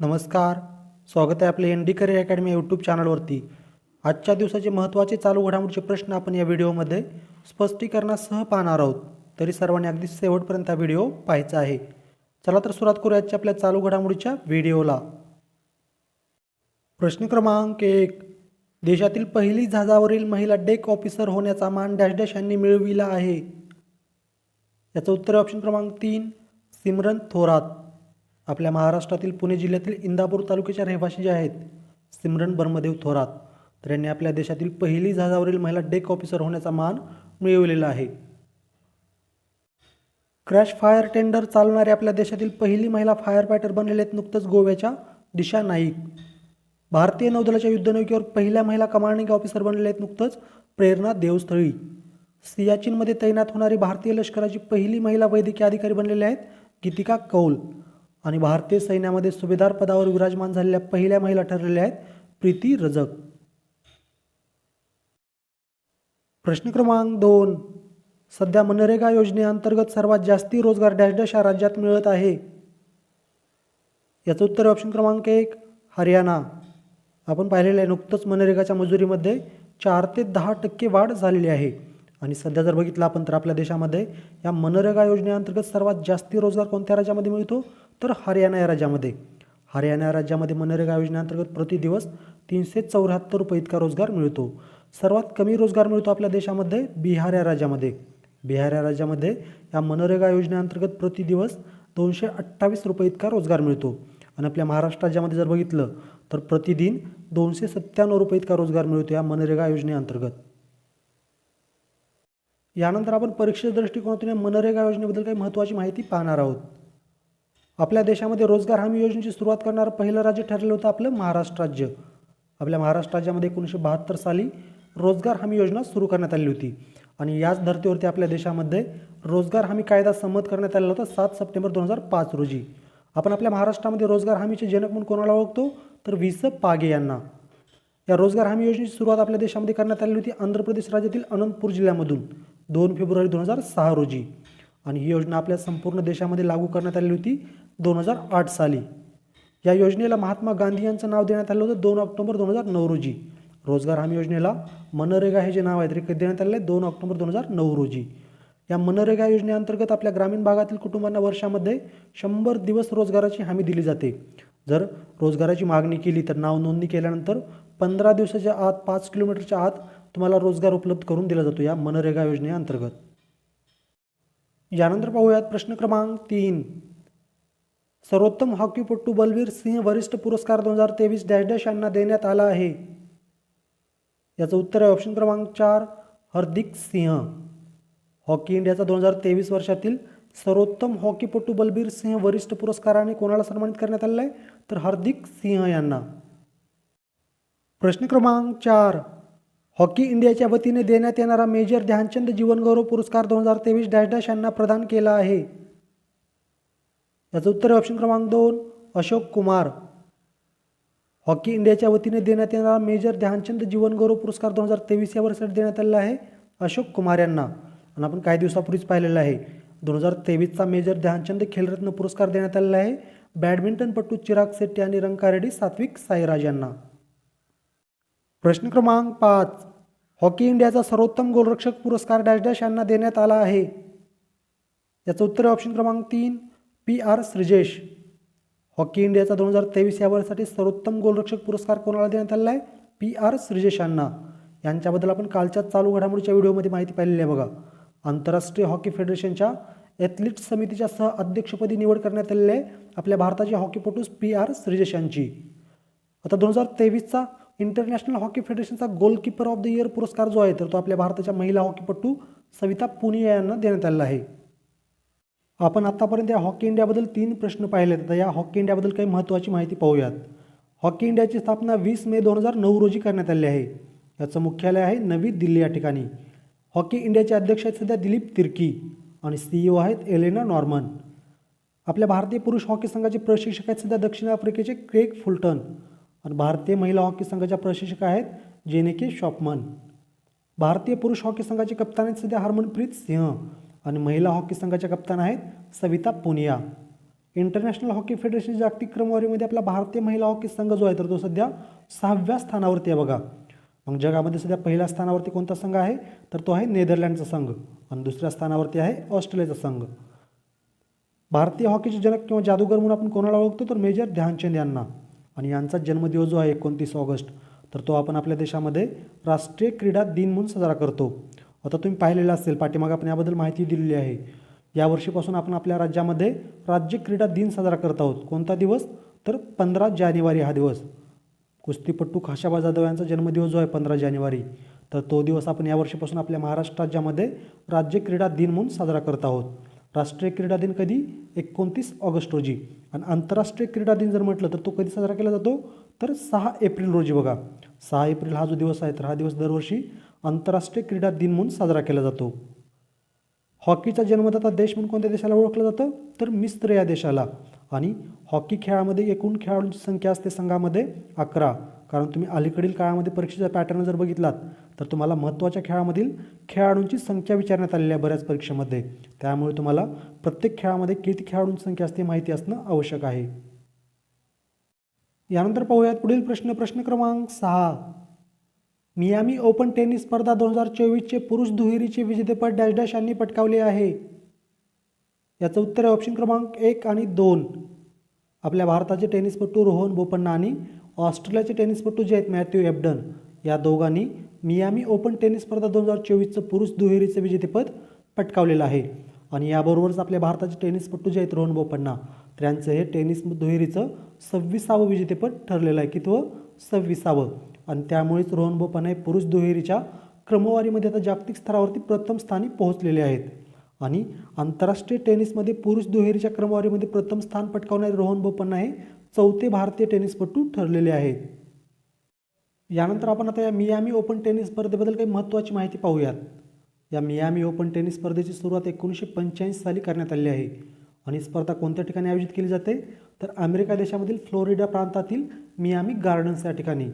नमस्कार. स्वागत आहे आपले N D career academy YouTube चॅनलवरती. आजच्या दिवसाचे महत्त्वाचे चालू घडामोडीचे प्रश्न आपण या व्हिडिओमध्ये स्पष्टीकरणासह पाहणार आहोत. तरी सर्वांनी अगदी शेवटपर्यंत हा व्हिडिओ पाहायचा आहे. चला तर सुरुवात करूया आजच्या आपल्या चालू घडामोडीच्या व्हिडिओला. प्रश्न क्रमांक एक. देशातील पहिली जहाजावरील महिला डेक ऑफिसर होण्याचा मान डॅश डॅश यांनी मिळविला आहे. याचं उत्तर ऑप्शन क्रमांक तीन सिमरन थोरात. आपल्या महाराष्ट्रातील पुणे जिल्ह्यातील इंदापूर तालुक्याच्या रहिवासी जे आहेत सिमरन बर्मदेव थोरात तर यांनी आपल्या देशातील पहिली जहाजावरील महिला डेक ऑफिसर होण्याचा मान मिळवलेला आहे. क्रॅश फायर टेंडर चालवणारी आपल्या देशातील पहिली महिला फायर फायटर बनलेले आहेत नुकतंच गोव्याच्या दिशा नाईक. भारतीय नौदलाच्या युद्धनौकेवर पहिल्या महिला कमांडिंग ऑफिसर बनलेल्या आहेत नुकतंच प्रेरणा देवस्थळी. सियाचीनमध्ये तैनात होणारी भारतीय लष्कराची पहिली महिला वैद्यकीय अधिकारी बनलेल्या आहेत गीतिका कौल. आणि भारतीय सैन्यामध्ये सुभेदार पदावर विराजमान झालेल्या पहिल्या महिला ठरलेल्या आहेत प्रीती रजक. प्रश्न क्रमांक दोन. सध्या मनरेगा योजनेअंतर्गत सर्वात जास्ती रोजगार डॅश डॅश या राज्यात मिळत आहे. याचं उत्तर ऑप्शन क्रमांक एक हरियाणा. आपण पाहिलेलं आहे नुकतंच मनरेगाच्या मजुरीमध्ये चार ते दहा टक्के वाढ झालेली आहे. आणि सध्या जर बघितलं आपण तर आपल्या देशामध्ये या मनरेगा योजनेअंतर्गत सर्वात जास्ती रोजगार कोणत्या राज्यामध्ये मिळतो? तर हरियाणा या राज्यामध्ये. हरियाणा राज्यामध्ये मनरेगा योजनेअंतर्गत प्रति दिवस तीनशे चौऱ्याहत्तर रुपये इतका रोजगार मिळतो. सर्वात कमी रोजगार मिळतो आपल्या देशामध्ये बिहार या राज्यामध्ये. बिहार या राज्यामध्ये या मनरेगा योजनेअंतर्गत प्रति दिवस दोनशे अठ्ठावीस रुपये इतका रोजगार मिळतो. आणि आपल्या महाराष्ट्र राज्यामध्ये जर बघितलं तर प्रतिदिन दोनशे सत्त्याण्णव रुपये इतका रोजगार मिळतो या मनरेगा योजनेअंतर्गत. यानंतर आपण परीक्षेच्या दृष्टिकोनातून या मनरेगा योजनेबद्दल काही महत्त्वाची माहिती पाहणार आहोत. आपल्या देशामध्ये रोजगार हमी योजनेची सुरुवात करणारं पहिलं राज्य ठरलेलं होतं आपलं महाराष्ट्र राज्य. आपल्या महाराष्ट्र राज्यामध्ये एकोणीसशे बहात्तर साली रोजगार हमी योजना सुरू करण्यात आली होती. आणि याच धर्तीवरती आपल्या देशामध्ये रोजगार हमी कायदा संमत करण्यात आलेला होता सात सप्टेंबर दोन हजार पाच रोजी. आपण आपल्या महाराष्ट्रामध्ये रोजगार हमीचे जनक म्हणून कोणाला ओळखतो? तर वि स पागे यांना. या रोजगार हमी योजनेची सुरुवात आपल्या देशामध्ये करण्यात आली होती आंध्र प्रदेश राज्यातील अनंतपूर जिल्ह्यामधून. दोन फेब्रुवारी दोन हजार सहा रोजी. आणि ही योजना आपल्या संपूर्ण देशामध्ये लागू करण्यात आली होती दोन हजार आठ साली. या योजनेला महात्मा गांधी यांचं नाव देण्यात आलं होतं दोन ऑक्टोबर दोन हजार नऊ रोजी. रोजगार हमी योजनेला मनरेगा हे जे नाव आहे ते देण्यात आलेलं आहे दोन ऑक्टोबर दोन हजार नऊ रोजी. या मनरेगा योजनेअंतर्गत आपल्या ग्रामीण भागातील कुटुंबांना वर्षामध्ये शंभर दिवस रोजगाराची हमी दिली जाते. जर रोजगाराची मागणी केली तर नाव नोंदणी केल्यानंतर पंधरा दिवसाच्या आत पाच किलोमीटरच्या आत तुम्हाला रोजगार उपलब्ध करून दिला जातो या मनरेगा योजनेअंतर्गत यानंतर पाहूयात प्रश्न क्रमांक तीन. सर्वोत्तम हॉकीपट्टू बलवीर सिंह वरिष्ठ पुरस्कार दोन हजार तेवीस डॅश डॅश यांना देण्यात आला आहे. याचं उत्तर आहे ऑप्शन क्रमांक चार हर्दिक सिंह. हॉकी इंडियाचा दोन हजार तेवीस वर्षातील सर्वोत्तम हॉकीपटू बलबीर सिंह वरिष्ठ पुरस्काराने कोणाला सन्मानित करण्यात आलेलं आहे? तर हार्दिक सिंह यांना. प्रश्न क्रमांक चार. हॉकी इंडियाच्या वतीने देण्यात येणारा मेजर ध्यानचंद जीवनगौरव पुरस्कार दोन हजार तेवीस डॅश डॅश यांना प्रदान केला आहे. याचं उत्तर ऑप्शन क्रमांक दोन अशोक कुमार. हॉकी इंडियाच्या वतीने देण्यात येणारा मेजर ध्यानचंद जीवनगौरव पुरस्कार दोन हजार तेवीस या वर्षासाठी देण्यात आलेला आहे अशोक कुमार यांना. आणि आपण काही दिवसापूर्वीच पाहिलेलं आहे. दोन हजार तेवीसचा मेजर ध्यानचंद खेलरत्न पुरस्कार देण्यात आलेला आहे. बॅडमिंटनपटू चिराग शेट्टी आणि रंकारेड्डी सात्विक साईराज यांना. प्रश्न क्रमांक पाच. हॉकी इंडियाचा सर्वोत्तम गोलरक्षक पुरस्कार डॅश डॅश यांना देण्यात आला आहे. याचं उत्तर आहे ऑप्शन क्रमांक तीन पी आर श्रीजेश. हॉकी इंडियाचा दोन हजार तेवीस या वर्षासाठी सर्वोत्तम गोलरक्षक पुरस्कार कोणाला देण्यात आलेला आहे? पी आर सृजेश यांना. यांच्याबद्दल आपण कालच्या चालू घडामोडीच्या व्हिडिओमध्ये माहिती पाहिलेली आहे बघा. आंतरराष्ट्रीय हॉकी फेडरेशनच्या ॲथलीट समितीच्या सह अध्यक्षपदी निवड करण्यात आलेली आहे आपल्या भारताचे हॉकीपटू पी आर सृजेश यांची. आता दोन हजार तेवीसचा इंटरनॅशनल हॉकी फेडरेशनचा गोलकीपर ऑफ द इयर पुरस्कार जो आहे तर तो आपल्या भारताच्या महिला हॉकीपटू सविता पुनिया यांना देण्यात आलेला आहे. आपण आत्तापर्यंत या हॉकी इंडियाबद्दल तीन प्रश्न पाहिले तर या हॉकी इंडियाबद्दल काही महत्त्वाची माहिती पाहूयात. हॉकी इंडियाची स्थापना वीस मे दोन हजार नऊ रोजी करण्यात आली आहे. याचं मुख्यालय आहे नवी दिल्ली या ठिकाणी. हॉकी इंडियाचे अध्यक्ष आहेत सध्या दिलीप तिर्की आणि सीईओ आहेत एलेना नॉर्मन. आपल्या भारतीय पुरुष हॉकी संघाचे प्रशिक्षक आहेत सध्या दक्षिण आफ्रिकेचे क्रेग फुलटन. आणि भारतीय महिला हॉकी संघाच्या प्रशिक्षक आहेत जेनेके शॉपमन. भारतीय पुरुष हॉकी संघाचे कप्तान आहेत सध्या हरमनप्रीत सिंह आणि महिला हॉकी संघाच्या कप्तान आहेत Savita Punia. International hockey federation जागतिक क्रमवारीमध्ये आपला भारतीय महिला हॉकी संघ जो आहे तर तो सध्या सहाव्या स्थानावरती आहे बघा. मग जगामध्ये सध्या पहिल्या स्थानावरती कोणता संघ आहे? तर तो आहे नेदरलँडचा संघ आणि दुसऱ्या स्थानावरती आहे ऑस्ट्रेलियाचा संघ. भारतीय हॉकीचे जनक किंवा जादूगर म्हणून आपण कोणाला ओळखतो? तर मेजर ध्यानचंद यांना. आणि यांचा जन्मदिवस जो आहे एकोणतीस ऑगस्ट तर तो आपण आपल्या देशामध्ये राष्ट्रीय क्रीडा दिन म्हणून साजरा करतो. आता तुम्ही पाहिलेलं असेल पाठीमागे आपण याबद्दल माहिती दिलेली आहे. यावर्षीपासून आपण आपल्या राज्यामध्ये राज्य क्रीडा दिन साजरा करत आहोत. कोणता दिवस? तर पंधरा जानेवारी हा दिवस. कुस्तीपट्टू खाशाबा जाधव यांचा जन्मदिवस जो आहे पंधरा जानेवारी तर तो दिवस आपण यावर्षीपासून आपल्या महाराष्ट्र राज्यामध्ये राज्य क्रीडा दिन म्हणून साजरा करत आहोत. राष्ट्रीय क्रीडा दिन कधी? एकोणतीस ऑगस्ट रोजी. आणि आंतरराष्ट्रीय क्रीडा दिन जर म्हटलं तर तो कधी साजरा केला जातो? तर सहा एप्रिल रोजी बघा. सहा एप्रिल हा जो दिवस आहे तर हा दिवस दरवर्षी आंतरराष्ट्रीय क्रीडा दिन म्हणून साजरा केला जातो. हॉकीचा जन्मदाता देश म्हणून कोणत्या देशाला ओळखलं जातं? तर मिस्र या देशाला. आणि हॉकी खेळामध्ये एकूण खेळाडूंची संख्या असते संघामध्ये अकरा. कारण तुम्ही अलीकडील काळामध्ये परीक्षेचा पॅटर्न जर बघितलात तर तुम्हाला महत्त्वाच्या खेळामधील खेळाडूंची संख्या विचारण्यात आलेली आहे बऱ्याच परीक्षेमध्ये. त्यामुळे तुम्हाला प्रत्येक खेळामध्ये किती खेळाडूंची संख्या असते माहिती असणं आवश्यक आहे. यानंतर पाहूयात पुढील प्रश्न. प्रश्न क्रमांक सहा. मियामी ओपन टेनिस स्पर्धा दोन हजार चोवीसचे पुरुष दुहेरीचे विजेतेपद डॅश डॅश यांनी पटकावले आहे. याचं उत्तर आहे ऑप्शन क्रमांक एक आणि दोन. आपल्या भारताचे टेनिसपटू रोहन बोपण्णा आणि ऑस्ट्रेलियाचे टेनिसपटू जे आहेत मॅथ्यू एबडन. या दोघांनी मियामी ओपन टेनिस स्पर्धा दोन हजार चोवीसचं पुरुष दुहेरीचं विजेतेपद पटकावलेलं आहे. आणि याबरोबरच आपल्या भारताचे टेनिसपटू जे आहेत रोहन बोपण्णा त्यांचं हे टेनिस दुहेरीचं सव्वीसावं विजेतेपद ठरलेलं आहे कितवं सव्वीसावं. आणि त्यामुळेच रोहन बोपण्णा हे पुरुष दुहेरीच्या क्रमवारीमध्ये आता जागतिक स्तरावरती प्रथम स्थानी पोहोचलेले आहेत. आणि आंतरराष्ट्रीय टेनिसमध्ये पुरुष दुहेरीच्या क्रमवारीमध्ये प्रथम स्थान पटकावणारे रोहन बोपण्णा हे चौथे भारतीय टेनिसपटू ठरलेले आहेत. यानंतर आपण आता या मियामी ओपन टेनिस स्पर्धेबद्दल काही महत्त्वाची माहिती पाहूयात. या मियामी ओपन टेनिस स्पर्धेची सुरुवात एकोणीसशे पंच्याऐंशी साली करण्यात आली आहे. आणि स्पर्धा कोणत्या ठिकाणी आयोजित केली जाते? तर अमेरिका देशामधील फ्लोरिडा प्रांतातील मियामी गार्डन्स या ठिकाणी.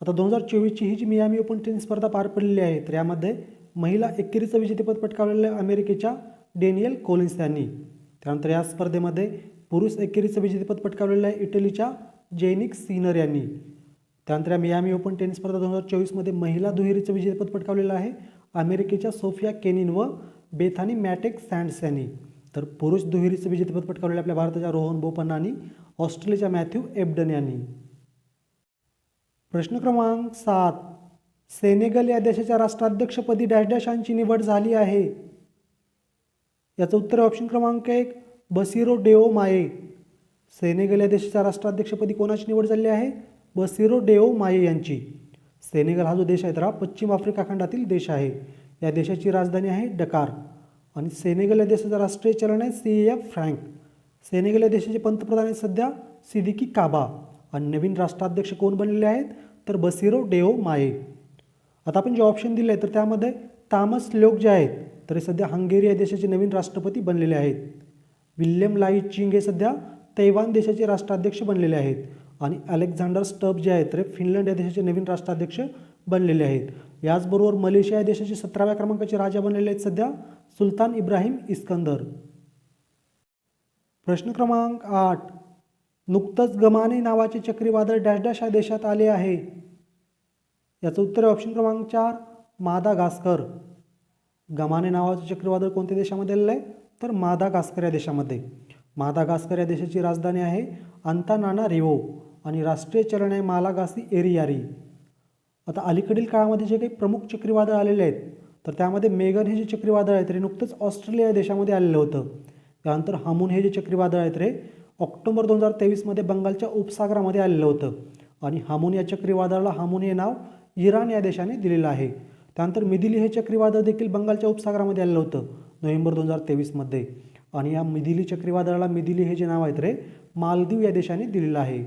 आता दोन हजार चोवीसची ही जी मियामी ओपन टेनिस स्पर्धा पार पडलेली आहे तर यामध्ये महिला एकेरीचं विजेतेपद पटकावलेलं आहे अमेरिकेच्या डेनियल कोलिन्स यांनी. त्यानंतर या स्पर्धेमध्ये पुरुष एकेरीचं विजेतेपद पटकावलेलं आहे इटलीच्या जेनिक सीनर यांनी. त्यानंतर मियामी ओपन टेनिस स्पर्धा दोन हजार चोवीसमध्ये महिला दुहेरीचं विजेतेपद पटकावलेलं आहे. अमेरिकेच्या सोफिया केनिन व बेथानी मॅटेक सँड्स यांनी. तर पुरुष दुहेरीचं विजेतेपद पटकावलेलं आपल्या भारताच्या रोहन बोपन्ना आणि ऑस्ट्रेलियाच्या मॅथ्यू एबडन यांनी. प्रश्न क्रमांक सात. सेनेगल या देशाच्या राष्ट्राध्यक्षपदी डॅश डॅशांची निवड झाली आहे. याचं उत्तर ऑप्शन क्रमांक एक. बसिरो डेओ माये. सेनेगल या देशाच्या राष्ट्राध्यक्षपदी कोणाची निवड झाली आहे? बसिरो डेओ माये यांची. सेनेगल हा जो देश आहे तर हा पश्चिम आफ्रिका खंडातील देश आहे. या देशाची राजधानी आहे डकार. आणि सेनेगल या देशाचं राष्ट्रीय चलन आहे सी एफ फ्रँक. सेनेगल या देशाचे पंतप्रधान आहेत सध्या सिदिकी काबा. आणि नवीन राष्ट्राध्यक्ष कोण बनलेले आहेत? तर बसिरो डेओ माये. आता आपण जे ऑप्शन दिले आहे तर त्यामध्ये तामस लोक जे आहेत. तर हे सध्या हंगेरी या देशाचे नवीन राष्ट्रपती बनलेले आहेत. विल्यम लाई चिंग हे सध्या तैवान देशाचे राष्ट्राध्यक्ष बनलेले आहेत आणि अलेक्झांडर स्टब जे आहेत ते फिनलंड या देशाचे नवीन राष्ट्राध्यक्ष बनलेले आहेत. याचबरोबर मलेशिया या देशाचे सतराव्या क्रमांकाचे राजा बनलेले आहेत सध्या सुलतान इब्राहिम इस्कंदर. प्रश्न क्रमांक आठ. नुकतंच गमाने नावाचे चक्रीवादळ डॅश डॅश या देशात आले आहे. याचं उत्तर आहे ऑप्शन क्रमांक चार मादा गास्कर गमाने नावाचं चक्रीवादळ कोणत्या देशामध्ये आलेलं आहे? तर मादागास्कर या देशामध्ये. मादागास्कर या देशाची राजधानी आहे अंतानाना रिवो आणि राष्ट्रीय चलन आहे मालागासी एरियारी. आता अलीकडील काळामध्ये जे काही प्रमुख चक्रीवादळ आलेले आहेत तर त्यामध्ये मेगन हे जे चक्रीवादळ आहे तर नुकतंच ऑस्ट्रेलिया या देशामध्ये आलेलं होतं. त्यानंतर हमून हे जे चक्रीवादळ आहे तर ऑक्टोबर दोन हजार तेवीसमध्ये बंगालच्या उपसागरामध्ये आलेलं होतं. आणि हमून या चक्रीवादळाला हमून हे नाव इराण या देशाने दिलेलं आहे. त्यानंतर मिदिली हे चक्रीवादळ देखील बंगालच्या उपसागरामध्ये आलेलं होतं. नोव्हेंबर दोन हजार तेवीसमध्ये. आणि या मिदिली चक्रीवादळाला मिदिली हे जे नाव आहे रे मालदीव या देशाने दिलेलं आहे.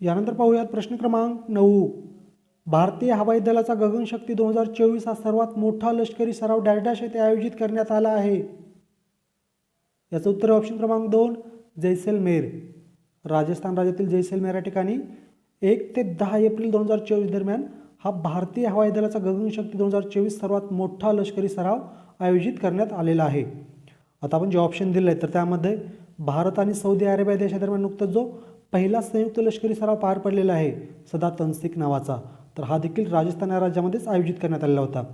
यानंतर पाहूयात प्रश्न क्रमांक नऊ. भारतीय हवाई दलाचा गगनशक्ती दोन हजार चोवीस हा सर्वात मोठा लष्करी सराव डॅश डॅश येथे आयोजित करण्यात आला आहे. याचं उत्तर ऑप्शन क्रमांक दोन जैसलमेर. राजस्थान राज्यातील जैसलमेर या ठिकाणी एक ते दहा एप्रिल दोन हजार चोवीस दरम्यान हा भारतीय हवाई दलाचा गगनशक्ती दोन हजार चोवीस सर्वात मोठा लष्करी सराव आयोजित करण्यात आलेला आहे. आता आपण जे ऑप्शन दिलं आहे तर त्यामध्ये भारत आणि सौदी अरेबिया देशादरम्यान नुकताच जो पहिला संयुक्त लष्करी सराव पार पडलेला आहे सदा तनसिक नावाचा तर हा देखील राजस्थान या राज्यामध्येच आयोजित करण्यात आलेला होता.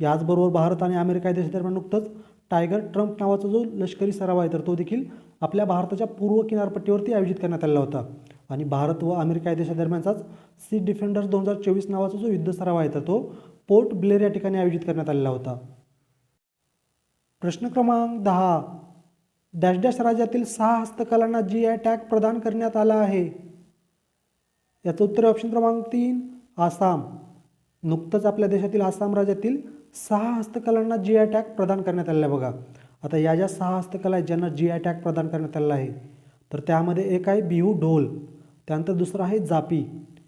याचबरोबर भारत आणि अमेरिका या देशादरम्यान नुकतंच टायगर ट्रम्प नावाचा जो लष्करी सराव आहे तर तो देखील आपल्या भारताच्या पूर्व किनारपट्टीवरती आयोजित करण्यात आलेला होता. आणि भारत व अमेरिका या देशादरम्यानचाच सी डिफेंडर्स दोन हजार चोवीस नावाचा जो युद्ध सराव आहे तर तो पोर्ट ब्लेअर या ठिकाणी आयोजित करण्यात आलेला होता. प्रश्न क्रमांक दहा. डॅश डॅश राज्यातील सहा हस्तकलांना जी आय टॅग प्रदान करण्यात आला आहे. याचं उत्तर ऑप्शन क्रमांक तीन आसाम. नुकतंच आपल्या देशातील आसाम राज्यातील सहा हस्तकलांना जी आय टॅग प्रदान करण्यात आलेला आहे बघा. आता या ज्या सहा हस्तकला आहेत ज्यांना जी आय टॅग प्रदान करण्यात आलेला आहे तर त्यामध्ये एक आहे बिहू ढोल त्यानंतर दुसरं आहे जापी.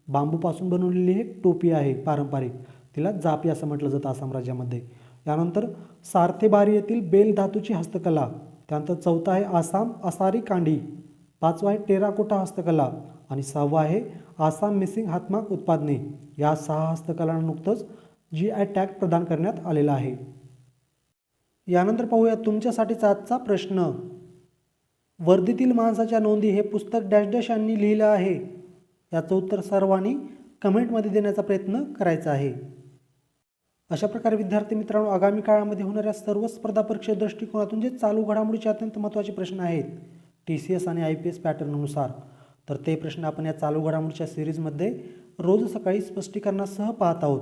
बांबूपासून बनवलेली एक टोपी आहे पारंपरिक. तिला जापी असं म्हटलं जातं आसाम राज्यामध्ये. यानंतर सार्थेबारी येथील बेल धातूची हस्तकला त्यानंतर चौथा आहे आसाम असारी कांडी पाचवा आहे टेराकोटा हस्तकला आणि सहावा आहे आसाम मिसिंग हातमाग उत्पादने. या सहा हस्तकलांना नुकतंच जी आय टॅग प्रदान करण्यात आलेला आहे. यानंतर पाहूया तुमच्यासाठीचा आजचा प्रश्न. वर्दीतील माणसाच्या नोंदी हे पुस्तक डॅश डॅश यांनी लिहिलं आहे. याचं उत्तर सर्वांनी कमेंटमध्ये देण्याचा प्रयत्न करायचा आहे. अशा प्रकारे विद्यार्थी मित्रांनो आगामी काळामध्ये होणाऱ्या सर्व स्पर्धा परीक्षा दृष्टिकोनातून जे चालू घडामोडीचे अत्यंत महत्त्वाचे प्रश्न आहेत टी सी एस आणि आय पी एस पॅटर्ननुसार तर ते प्रश्न आपण या चालू घडामोडीच्या सिरीजमध्ये रोज सकाळी स्पष्टीकरणासह पाहत आहोत.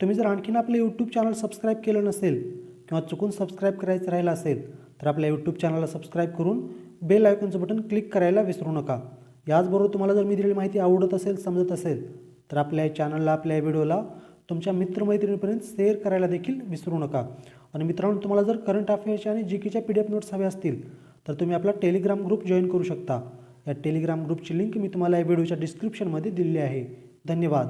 तुम्ही जर आणखीन आपले यूट्यूब चॅनल सबस्क्राईब केलं नसेल किंवा चुकून सबस्क्राईब करायचं राहिलं असेल तर आपल्या यूट्यूब चॅनलला सबस्क्राईब करून बेल आयकॉनचं बटन क्लिक करायला विसरू नका. याचबरोबर तुम्हाला जर मी दिलेली माहिती आवडत असेल समजत असेल तर आपल्या या चॅनलला आपल्या व्हिडिओला तुमच्या मित्रमैत्रिणीपर्यंत शेअर करायला देखील विसरू नका. आणि मित्रांनो तुम्हाला जर करंट अफेअर्सचे आणि जी केच्या पी डी एफ नोट्स हवे असतील तर तुम्ही आपला टेलिग्राम ग्रुप जॉईन करू शकता. या टेलिग्राम ग्रुपची लिंक मी तुम्हाला या व्हिडिओच्या डिस्क्रिप्शनमध्ये दिलेली आहे. धन्यवाद.